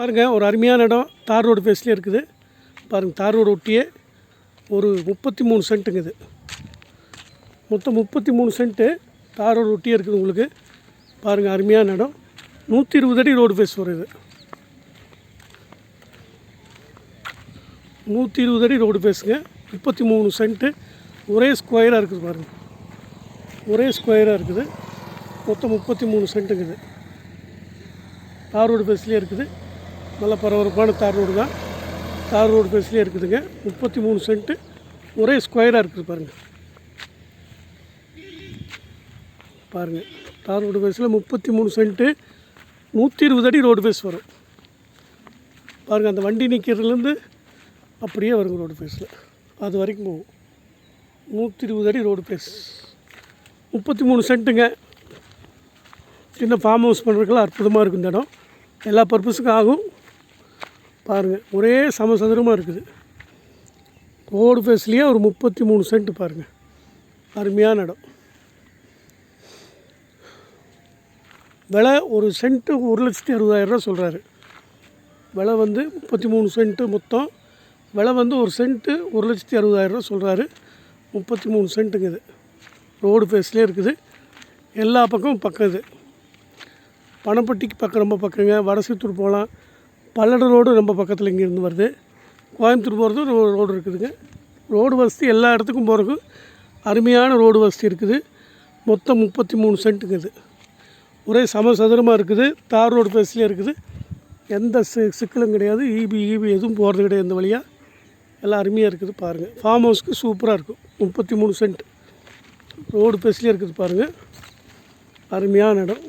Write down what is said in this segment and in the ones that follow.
பாருங்கள் ஒரு அருமையான இடம். தார் ரோடு ஃபேஸ்லேயே இருக்குது. பாருங்கள் தார் ரோடு ஒட்டியே ஒரு முப்பத்தி மூணு சென்ட்டுங்க இது. மொத்தம் முப்பத்தி மூணு சென்ட்டு தார் ரோடு ஒட்டியே இருக்குது உங்களுக்கு. பாருங்கள் அருமையான இடம். நூற்றி இருபது அடி ரோடு ஃபேஸ் வரும் இது. நூற்றி இருபது அடி ரோடு ஃபேஸுங்க முப்பத்தி மூணு சென்ட்டு. ஒரே ஸ்கொயராக இருக்குது பாருங்கள் ஒரே ஸ்கொயராக இருக்குது. மொத்தம் முப்பத்தி மூணு சென்ட்டுங்க இது. தார் ரோடு ஃபேஸ்லேயே இருக்குது. நல்ல பரபரப்பான தார் ரோடு தான். தார் ரோடு ஃபேஸ்லேயே இருக்குதுங்க. முப்பத்தி மூணு சென்ட்டு ஒரே ஸ்கொயராக இருக்குது பாருங்கள் பாருங்கள் தார் ரோடு பேஸில் முப்பத்தி மூணு சென்ட்டு நூற்றி இருபது அடி ரோடு பேஸ் வரும். பாருங்கள் அந்த வண்டி நிற்கிறதுலேருந்து அப்படியே வருங்க ரோடு ஃபேஸில் அது வரைக்கும் போகும். நூற்றி இருபது அடி ரோடு பேஸ். முப்பத்தி மூணு சென்ட்டுங்க சின்ன ஃபார்ம் ஹவுஸ் பண்ணுறதுக்கெல்லாம் அற்புதமாக இருக்கும் இந்த இடம். எல்லா பர்பஸுக்கும் ஆகும். பாருங்கள் ஒரே சமசதுரமாக இருக்குது. ரோடு ஃபேஸ்லேயே ஒரு முப்பத்தி மூணு சென்ட் பாருங்கள் அருமையான இடம். விலை ஒரு சென்ட்டு ஒரு லட்சத்தி அறுபதாயிரரூவா சொல்கிறாரு விலை வந்து முப்பத்தி மூணு சென்ட்டு மொத்தம். விலை வந்து ஒரு சென்ட்டு ஒரு லட்சத்தி அறுபதாயிரரூவா சொல்கிறாரு முப்பத்தி மூணு சென்ட்டுங்க இது. ரோடு ஃபேஸ்லேயே இருக்குது. எல்லா பக்கமும் பக்கம் இது. பணப்பட்டிக்கு பக்கம் ரொம்ப பக்கங்க. வடசித்தூர் போகலாம். பல்லட ரோடு ரொம்ப பக்கத்தில் இங்கேருந்து வருது. கோயம்புத்தூர் போகிறதும் ரோ ரோடு இருக்குதுங்க. ரோடு வசதி எல்லா இடத்துக்கும் போகிறதுக்கும் அருமையான ரோடு வசதி இருக்குது. மொத்தம் முப்பத்தி மூணு சென்ட்டுங்க இது. ஒரே சமசதுரமாக இருக்குது. தார் ரோடு ஃபேஸ்லேயே இருக்குது. எந்த சி சிக்கலும் கிடையாது. ஈபி ஈபி எதுவும் போகிறது கிடையாது இந்த வழியாக எல்லாம் அருமையாக இருக்குது பாருங்கள் ஃபார்ம் ஹவுஸ்க்கு சூப்பராக இருக்கும். முப்பத்தி மூணு சென்ட். ரோடு ஃபேஸ்லேயே இருக்குது பாருங்கள் அருமையான இடம்.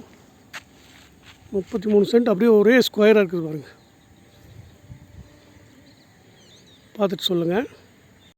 முப்பத்தி மூணு சென்ட் அப்படியே ஒரே ஸ்கொயராக இருக்குது பாருங்கள் பார்த்துட்டு சொல்லுங்கள்.